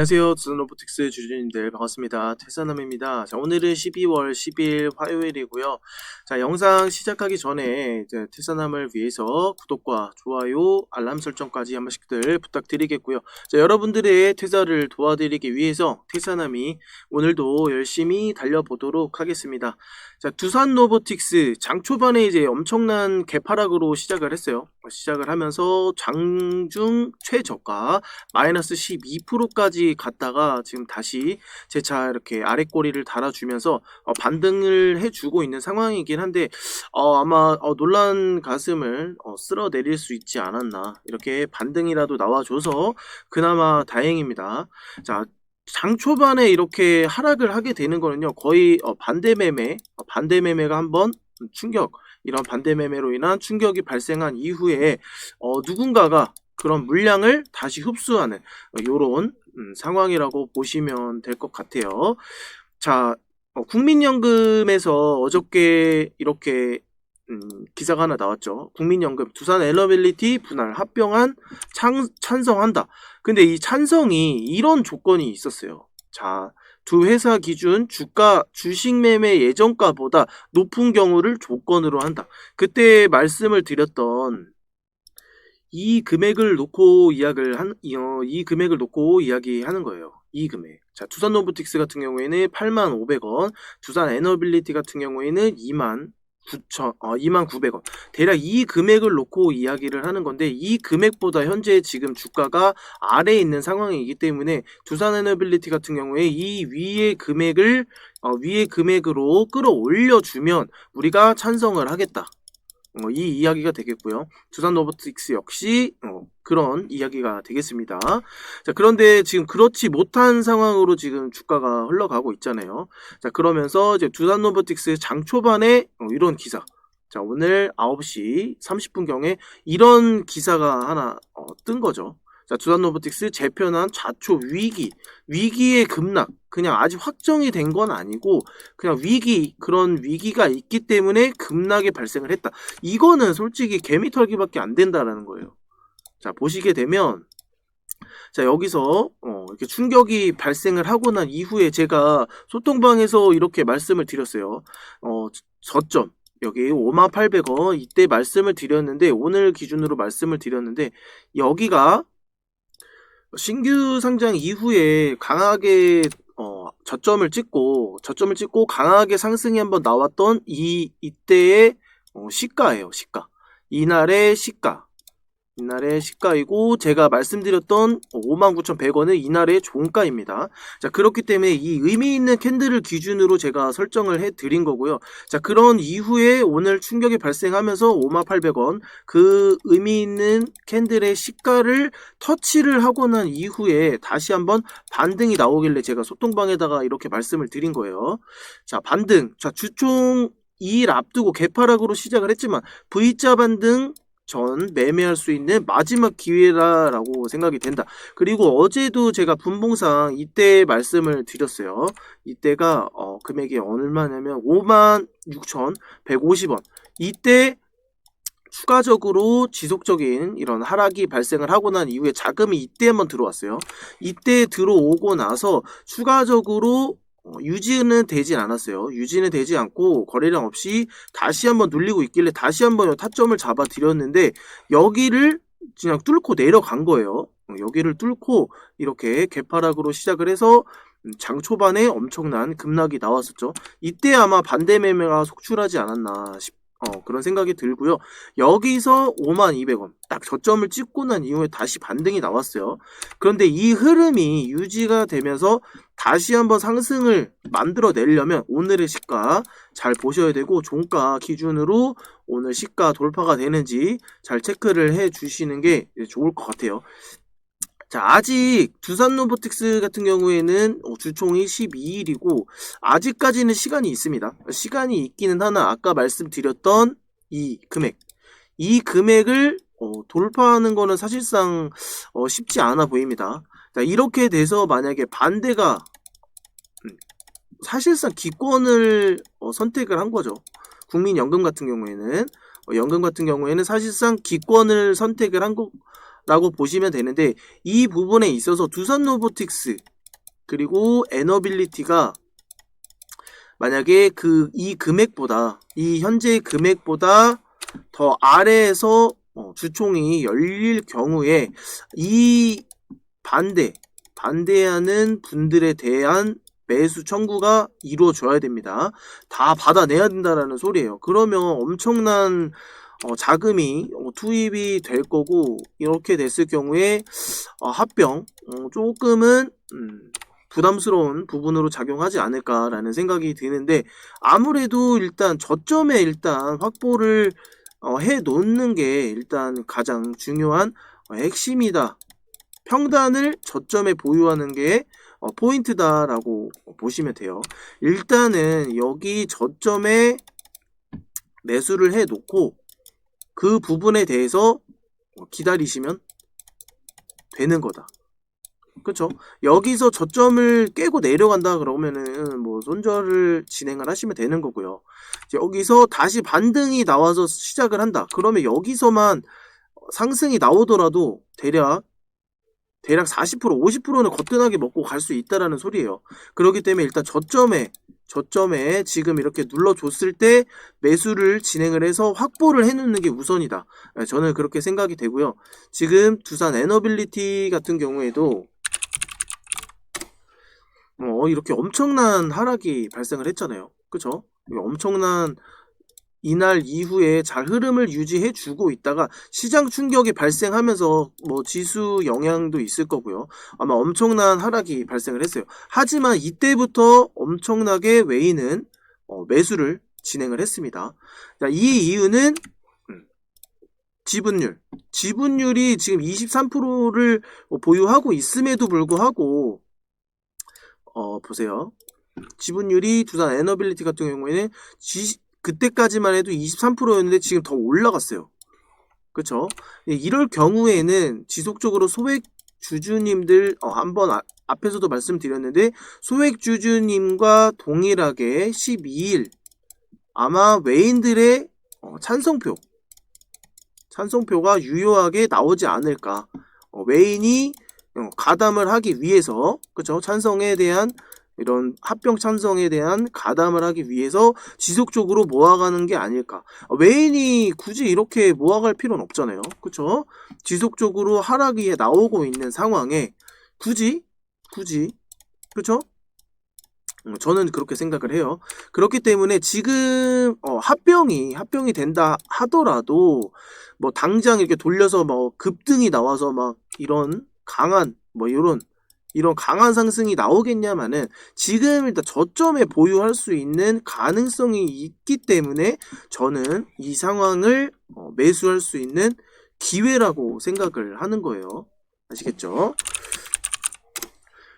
안녕하세요. 두산 로보틱스 주주님들 반갑습니다. 퇴사남입니다. 자, 오늘은 12월 10일 화요일이고요. 자, 영상 시작하기 전에 이제 퇴사남을 위해서 구독과 좋아요, 알람 설정까지 한 번씩들 부탁드리겠고요. 자, 여러분들의 퇴사를 도와드리기 위해서 퇴사남이 오늘도 열심히 달려보도록 하겠습니다. 자, 두산 로보틱스 장 초반에 이제 엄청난 개파락으로 시작을 했어요. 시작을 하면서 장중 최저가 마이너스 12%까지 갔다가 지금 다시 재차 이렇게 아래 꼬리를 달아주면서 어, 반등을 해주고 있는 상황이긴 한데 어, 아마 어, 놀란 가슴을 어, 쓸어내릴 수 있지 않았나 이렇게 반등이라도 나와줘서 그나마 다행입니다. 자. 장 초반에 이렇게 하락을 하게 되는 거는요 거의 어, 반대 매매 어, 반대 매매가 한번 충격 이런 반대 매매로 인한 충격이 발생한 이후에 어, 누군가가 그런 물량을 다시 흡수하는 이런 음, 상황이라고 보시면 될 것 같아요. 자, 어, 국민연금에서 어저께 이렇게 음, 기사가 하나 나왔죠. 국민연금 두산 엘러빌리티 분할 합병안 찬, 찬성한다. 근데 이 찬성이 이런 조건이 있었어요. 자, 두 회사 기준 주가 주식 매매 예정가보다 높은 경우를 조건으로 한다. 그때 말씀을 드렸던 이 금액을 놓고 이야기를 한, 어, 이 금액을 놓고 이야기하는 거예요. 이 금액. 자, 두산 노브틱스 같은 경우에는 8만 500원, 두산 에너빌리티 같은 경우에는 2만 9천, 어, 2만 900원. 대략 이 금액을 놓고 이야기를 하는 건데, 이 금액보다 현재 지금 주가가 아래에 있는 상황이기 때문에, 두산 에너빌리티 같은 경우에 이 위의 금액을, 어, 위의 금액으로 끌어올려주면, 우리가 찬성을 하겠다. 어, 이 이야기가 되겠고요. 두산 로보틱스 역시 어, 그런 이야기가 되겠습니다. 자, 그런데 지금 그렇지 못한 상황으로 지금 주가가 흘러가고 있잖아요. 자, 그러면서 이제 두산 로보틱스 장 초반에 어, 이런 기사. 자, 오늘 9시 30분경에 이런 기사가 하나 어, 뜬 거죠. 자, 두산 로보틱스 재편한 좌초 위기, 위기의 급락. 그냥 아직 확정이 된 건 아니고 그냥 위기 그런 위기가 있기 때문에 급락이 발생을 했다. 이거는 솔직히 개미털기밖에 안 된다라는 거예요. 자, 보시게 되면 자, 여기서 어, 이렇게 충격이 발생을 하고 난 이후에 제가 소통방에서 이렇게 말씀을 드렸어요. 어, 저점 여기 5800원 이때 말씀을 드렸는데 오늘 기준으로 말씀을 드렸는데 여기가 신규 상장 이후에 강하게 어, 저점을 찍고 저점을 찍고 강하게 상승이 한번 나왔던 이 이때의 어, 시가예요 시가. 이날의 시가 이날의 시가이고 제가 말씀드렸던 59,100원은 이날의 종가입니다. 자 그렇기 때문에 이 의미 있는 캔들을 기준으로 제가 설정을 해드린 거고요. 자 그런 이후에 오늘 충격이 발생하면서 58,100원 그 의미 있는 캔들의 시가를 터치를 하고 난 이후에 다시 한번 반등이 나오길래 제가 소통방에다가 이렇게 말씀을 드린 거예요. 자 반등 자 주총 2일 앞두고 개파락으로 시작을 했지만 V자 반등 전 매매할 수 있는 마지막 기회라고 생각이 된다. 그리고 어제도 제가 분봉상 이때 말씀을 드렸어요. 이때가 어, 금액이 얼마냐면 56,150원. 이때 추가적으로 지속적인 이런 하락이 발생을 하고 난 이후에 자금이 이때 한번 들어왔어요. 이때 들어오고 나서 추가적으로 어, 유지는 되지 않았어요. 유지는 되지 않고 거래량 없이 다시 한번 눌리고 있길래 다시 한번 타점을 잡아 드렸는데 여기를 그냥 뚫고 내려간 거예요. 어, 여기를 뚫고 이렇게 개파락으로 시작을 해서 장 초반에 엄청난 급락이 나왔었죠. 이때 아마 반대 매매가 속출하지 않았나 싶 어, 그런 생각이 들고요. 여기서 52,200원 딱 저점을 찍고 난 이후에 다시 반등이 나왔어요. 그런데 이 흐름이 유지가 되면서 다시 한번 상승을 만들어 내려면 오늘의 시가 잘 보셔야 되고 종가 기준으로 오늘 시가 돌파가 되는지 잘 체크를 해 주시는 게 좋을 것 같아요. 자, 아직 두산 로보틱스 같은 경우에는 어, 주총이 12일이고 아직까지는 시간이 있습니다. 시간이 있기는 하나 아까 말씀드렸던 이 금액 이 금액을 어, 돌파하는 거는 사실상 어, 쉽지 않아 보입니다. 자, 이렇게 돼서 만약에 반대가 음, 사실상 기권을 어, 선택을 한 거죠. 국민연금 같은 경우에는 어, 연금 같은 경우에는 사실상 기권을 선택을 한 거, 라고 보시면 되는데 이 부분에 있어서 두산 로보틱스 그리고 에너빌리티가 만약에 그 이 금액보다 이 현재 금액보다 더 아래에서 어, 주총이 열릴 경우에 이 반대 반대하는 분들에 대한 매수 청구가 이루어져야 됩니다. 다 받아내야 된다라는 소리예요. 그러면 엄청난 어, 자금이 어, 투입이 될 거고 이렇게 됐을 경우에 어, 합병 어, 조금은 음, 부담스러운 부분으로 작용하지 않을까라는 생각이 드는데 아무래도 일단 저점에 일단 확보를 어, 해 놓는 게 일단 가장 중요한 어, 핵심이다. 평단을 저점에 보유하는 게 어, 포인트다라고 보시면 돼요. 일단은 여기 저점에 매수를 해 놓고 그 부분에 대해서 어, 기다리시면 되는 거다. 그쵸? 여기서 저점을 깨고 내려간다 그러면은 뭐 손절을 진행을 하시면 되는 거고요. 여기서 다시 반등이 나와서 시작을 한다. 그러면 여기서만 상승이 나오더라도 대략 대략 40% 50%는 거뜬하게 먹고 갈 수 있다라는 소리예요. 그렇기 때문에 일단 저점에 저점에 지금 이렇게 눌러줬을 때 매수를 진행을 해서 확보를 해놓는 게 우선이다. 네, 저는 그렇게 생각이 되고요. 지금 두산 에너빌리티 같은 경우에도 어, 이렇게 엄청난 하락이 발생을 했잖아요. 그쵸? 엄청난 이날 이후에 잘 흐름을 유지해 주고 있다가 시장 충격이 발생하면서 뭐 지수 영향도 있을 거고요. 아마 엄청난 하락이 발생을 했어요. 하지만 이때부터 엄청나게 웨이는 어, 매수를 진행을 했습니다. 자, 이 이유는 음, 지분율. 지분율이 지금 23%를 보유하고 있음에도 불구하고 어, 보세요. 지분율이 두산 에너빌리티 같은 경우에는 G, 그때까지만 해도 23%였는데 지금 더 올라갔어요. 예, 이럴 경우에는 지속적으로 소액 주주님들, 어, 한번 아, 앞에서도 말씀드렸는데, 소액 주주님과 동일하게 12일, 아마 외인들의 어, 찬성표, 찬성표가 유효하게 나오지 않을까. 어, 외인이 어, 가담을 하기 위해서, 그쵸? 찬성에 대한 이런 합병 찬성에 대한 가담을 하기 위해서 지속적으로 모아가는 게 아닐까. 외인이 굳이 이렇게 모아갈 필요는 없잖아요. 그쵸? 지속적으로 하락이 나오고 있는 상황에 굳이, 굳이, 그쵸? 음, 저는 그렇게 생각을 해요. 그렇기 때문에 지금 어, 합병이 합병이 된다 하더라도 뭐 당장 이렇게 돌려서 뭐 급등이 나와서 막 이런 강한 뭐 이런 이런 강한 상승이 나오겠냐마는 지금 일단 저점에 보유할 수 있는 가능성이 있기 때문에 저는 이 상황을 어, 매수할 수 있는 기회라고 생각을 하는 거예요. 아시겠죠?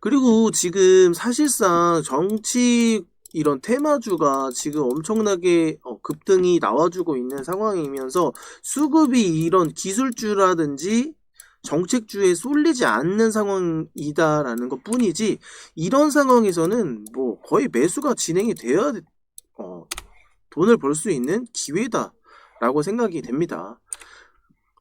그리고 지금 사실상 정치 이런 테마주가 지금 엄청나게 어, 급등이 나와주고 있는 상황이면서 수급이 이런 기술주라든지 정책주에 쏠리지 않는 상황이다라는 것 뿐이지 이런 상황에서는 뭐 거의 매수가 진행이 되어야 어, 돈을 벌 수 있는 기회다라고 생각이 됩니다.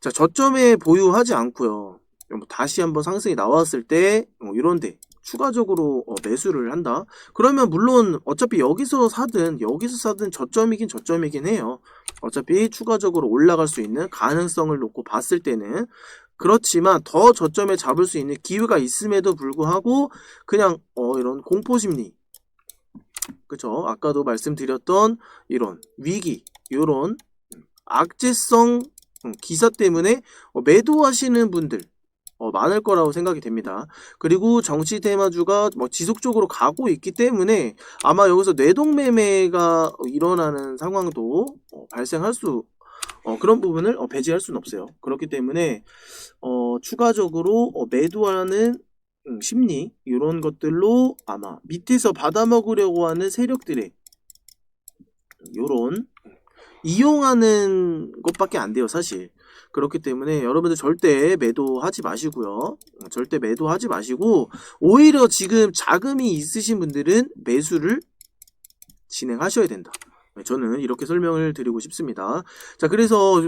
자 저점에 보유하지 않고요. 뭐 다시 한번 상승이 나왔을 때뭐 이런데 추가적으로 어, 매수를 한다. 그러면 물론 어차피 여기서 사든 여기서 사든 저점이긴 저점이긴 해요. 어차피 추가적으로 올라갈 수 있는 가능성을 놓고 봤을 때는 그렇지만 더 저점에 잡을 수 있는 기회가 있음에도 불구하고 그냥 어 이런 공포 심리 그쵸 아까도 말씀드렸던 이런 위기 이런 악재성 기사 때문에 어, 매도하시는 분들 어, 많을 거라고 생각이 됩니다. 그리고 정치 테마주가 뭐 지속적으로 가고 있기 때문에 아마 여기서 뇌동매매가 일어나는 상황도 어, 발생할 수 어, 그런 부분을 어, 배제할 수는 없어요. 그렇기 때문에 어, 추가적으로 어, 매도하는 음, 심리 이런 것들로 아마 밑에서 받아먹으려고 하는 세력들의 이런 이용하는 것밖에 안 돼요, 사실. 그렇기 때문에 여러분들 절대 매도하지 마시고요. 절대 매도하지 마시고 오히려 지금 자금이 있으신 분들은 매수를 진행하셔야 된다. 네, 저는 이렇게 설명을 드리고 싶습니다. 자, 그래서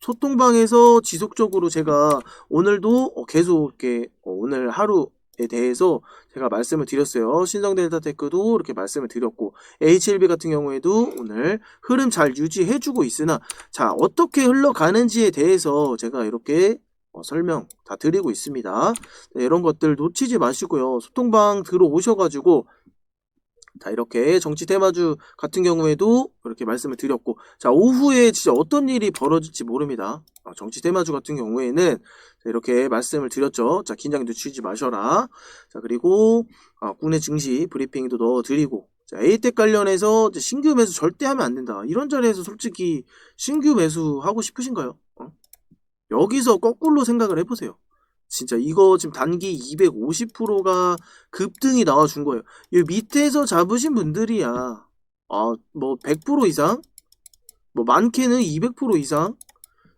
소통방에서 지속적으로 제가 오늘도 어, 계속 이렇게 어, 오늘 하루 에 대해서 제가 말씀을 드렸어요. 신성 델타 테크도 이렇게 말씀을 드렸고 HLB 같은 경우에도 오늘 흐름 잘 유지해주고 있으나 자 어떻게 흘러가는지에 대해서 제가 이렇게 어, 설명 다 드리고 있습니다. 네, 이런 것들 놓치지 마시고요. 소통방 들어오셔가지고 자, 이렇게 정치 테마주 같은 경우에도 이렇게 말씀을 드렸고, 자, 오후에 진짜 어떤 일이 벌어질지 모릅니다. 아, 정치 테마주 같은 경우에는 자, 이렇게 말씀을 드렸죠. 자, 긴장 늦추지 마셔라. 자, 그리고 아, 국내 증시 브리핑도 넣어드리고, 자, A텍 관련해서 신규 매수 절대 하면 안 된다. 이런 자리에서 솔직히 신규 매수 하고 싶으신가요? 어? 여기서 거꾸로 생각을 해보세요. 진짜 이거 지금 단기 250%가 급등이 나와준 거예요. 이 밑에서 잡으신 분들이야. 아, 뭐 100% 이상? 뭐 많게는 200% 이상?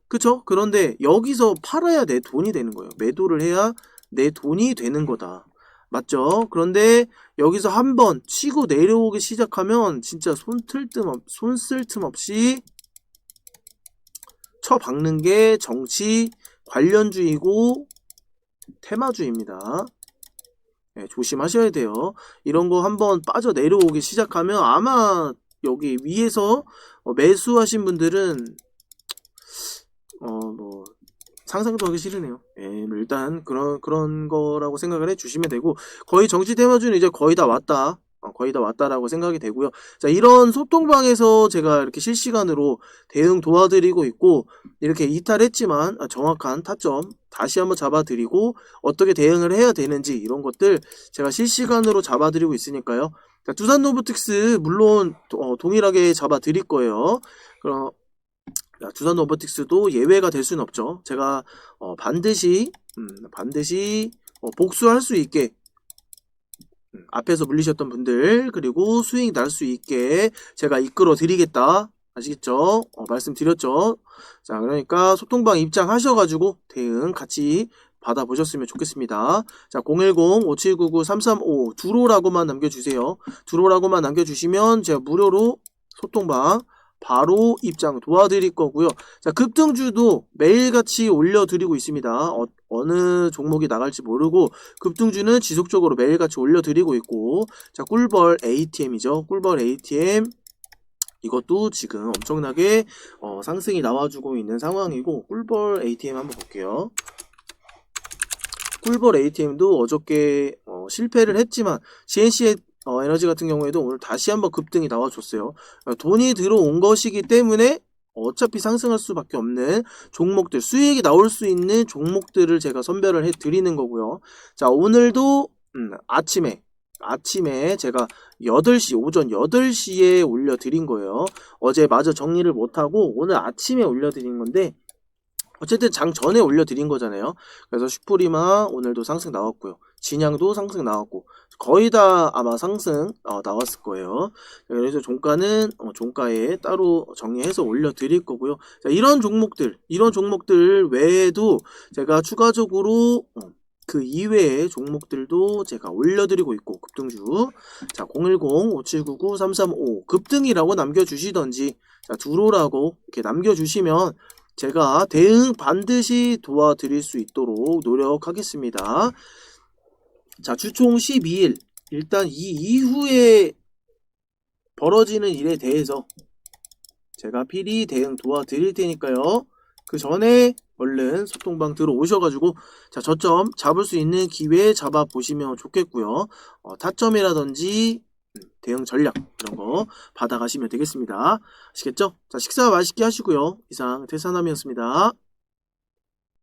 그쵸? 그런데 여기서 팔아야 내 돈이 되는 거예요. 매도를 해야 내 돈이 되는 거다. 맞죠? 그런데 여기서 한번 치고 내려오기 시작하면 진짜 손틀 틈 없, 손쓸 틈 없이 쳐박는 게 정치 관련주의고 테마주입니다. 네, 조심하셔야 돼요. 이런 거 한번 빠져 내려오기 시작하면 아마 여기 위에서 어, 매수하신 분들은 어 뭐 상상도 하기 싫으네요. 예, 뭐 일단 그런 그런 거라고 생각을 해 주시면 되고 거의 정치 테마주는 이제 거의 다 왔다. 어, 거의 다 왔다라고 생각이 되고요. 자, 이런 소통방에서 제가 이렇게 실시간으로 대응 도와드리고 있고 이렇게 이탈했지만 아, 정확한 타점 다시 한번 잡아드리고 어떻게 대응을 해야 되는지 이런 것들 제가 실시간으로 잡아드리고 있으니까요. 자, 두산 노브틱스 물론 어, 동일하게 잡아드릴 거예요. 그럼 자, 두산 노브틱스도 예외가 될 수는 없죠. 제가 어, 반드시 음, 반드시 어, 복수할 수 있게 음, 앞에서 물리셨던 분들 그리고 수익 날 수 있게 제가 이끌어 드리겠다. 아시겠죠? 어, 말씀드렸죠? 자, 그러니까 소통방 입장하셔가지고 대응 같이 받아보셨으면 좋겠습니다. 자, 010-5799-335 두로라고만 남겨주세요. 두로라고만 남겨주시면 제가 무료로 소통방 바로 입장 도와드릴 거고요. 자, 급등주도 매일같이 올려드리고 있습니다. 어, 어느 종목이 나갈지 모르고 급등주는 지속적으로 매일같이 올려드리고 있고 자, 꿀벌 ATM이죠. 꿀벌 ATM 이것도 지금 엄청나게 어, 상승이 나와주고 있는 상황이고 꿀벌 ATM 한번 볼게요. 꿀벌 ATM도 어저께 어, 실패를 했지만 CNC의 어, 에너지 같은 경우에도 오늘 다시 한번 급등이 나와줬어요. 어, 돈이 들어온 것이기 때문에 어차피 상승할 수밖에 없는 종목들, 수익이 나올 수 있는 종목들을 제가 선별을 해 드리는 거고요. 자, 오늘도 음, 아침에 아침에 제가 8시, 오전 8시에 올려드린 거예요. 어제 마저 정리를 못하고 오늘 아침에 올려드린 건데, 어쨌든 장 전에 올려드린 거잖아요. 그래서 슈프리마 오늘도 상승 나왔고요. 진양도 상승 나왔고, 거의 다 아마 상승 어, 나왔을 거예요. 그래서 종가는 어, 종가에 따로 정리해서 올려드릴 거고요. 자, 이런 종목들, 이런 종목들 외에도 제가 추가적으로 어, 그 이외의 종목들도 제가 올려드리고 있고 급등주 자 010-5799-335 급등이라고 남겨주시던지 자 두로라고 이렇게 남겨주시면 제가 대응 반드시 도와드릴 수 있도록 노력하겠습니다 자 주총 12일 일단 이 이후에 벌어지는 일에 대해서 제가 필히 대응 도와드릴 테니까요 그 전에 얼른 소통방 들어오셔가지고 자 저점 잡을 수 있는 기회 잡아 보시면 좋겠고요. 어, 타점이라든지 음, 대응 전략 이런 거 받아가시면 되겠습니다. 아시겠죠? 자 식사 맛있게 하시고요. 이상 태산남이었습니다.